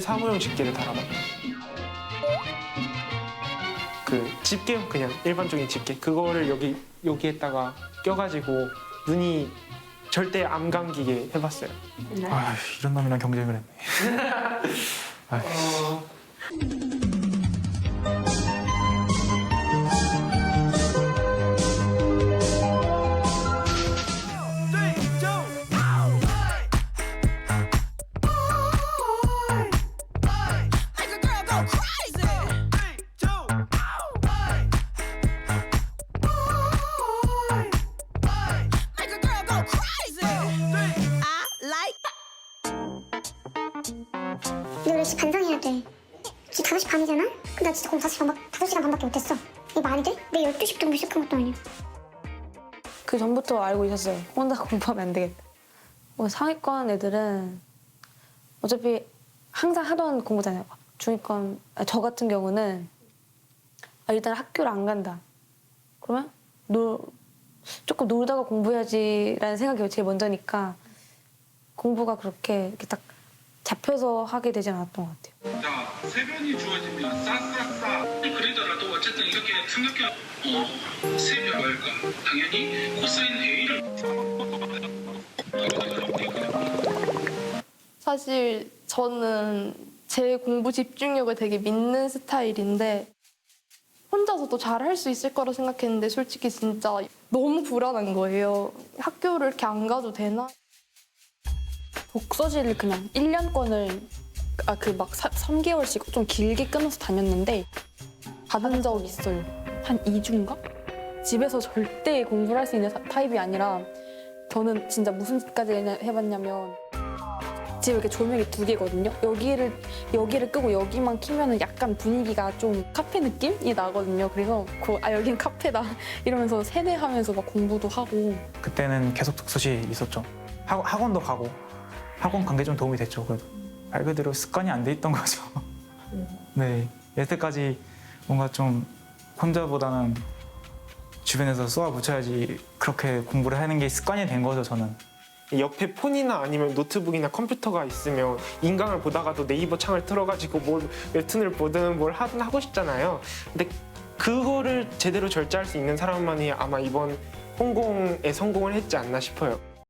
사무용 집게를 달아봤다. 그 집게요, 그냥 일반적인 집게. 그거를 여기 여기에다가 껴가지고 눈이 절대 안 감기게 해봤어요. 아 이런 놈이랑 경쟁을 했네. 아, Make 10시 반성해야 돼. 지금 5시 반이잖아? 근데 나 진짜 공부 5시 반, 5시간 반밖에 못했어. 이게 말이 돼? 내 12시 정도 시작한 것도 아니야. 그 전부터 알고 있었어요. 혼자 공부하면 안 되겠다. 뭐 상위권 애들은 어차피 항상 하던 공부잖아요. 막 중위권 아, 저 같은 경우는 아, 일단 학교를 안 간다. 그러면 놀 조금 놀다가 공부해야지라는 생각이 제일 먼저니까 공부가 그렇게 이렇게 딱 잡혀서 하게 되진 않았던 것 같아요. 자, 세변이 주어지면 싸싸싸. 그러더라도 어쨌든 이렇게 삼각형 어, 세변 뭘까? 당연히 코사인 A를 사실 저는 제 공부 집중력을 되게 믿는 스타일인데 혼자서도 잘 할 수 있을 거라 생각했는데 솔직히 진짜 너무 불안한 거예요. 학교를 이렇게 안 가도 되나? 독서실을 그냥 1년권을 아 그 막 3개월씩 좀 길게 끊어서 다녔는데 받은 적 있어요. 한 2주인가? 집에서 절대 공부를 할 수 있는 사- 타입이 아니라 저는 진짜 무슨 짓까지 해봤냐면 집에 이렇게 조명이 두 개거든요. 여기를 여기를 끄고 여기만 키면은 약간 분위기가 좀 카페 느낌이 나거든요. 그래서 그, 아 여긴 카페다 이러면서 세뇌하면서 막 공부도 하고 그때는 계속 독서실 있었죠. 학, 학원도 가고 학원 간게좀 도움이 됐죠. 그래도 말 그대로 습관이 안 돼 있던 거죠. 네, 여태까지 뭔가 좀 혼자보다는 주변에서 쏘아 붙여야지 그렇게 공부를 하는 게 습관이 된 거죠. 저는. 옆에 폰이나 아니면 노트북이나 컴퓨터가 있으면 인강을 보다가도 네이버 창을 틀어가지고 뭘 웹툰을 보든 뭘 하든 하고 싶잖아요. 근데 그거를 제대로 절제할 수 있는 사람만이 아마 이번 홍공에 성공을 했지 않나 싶어요.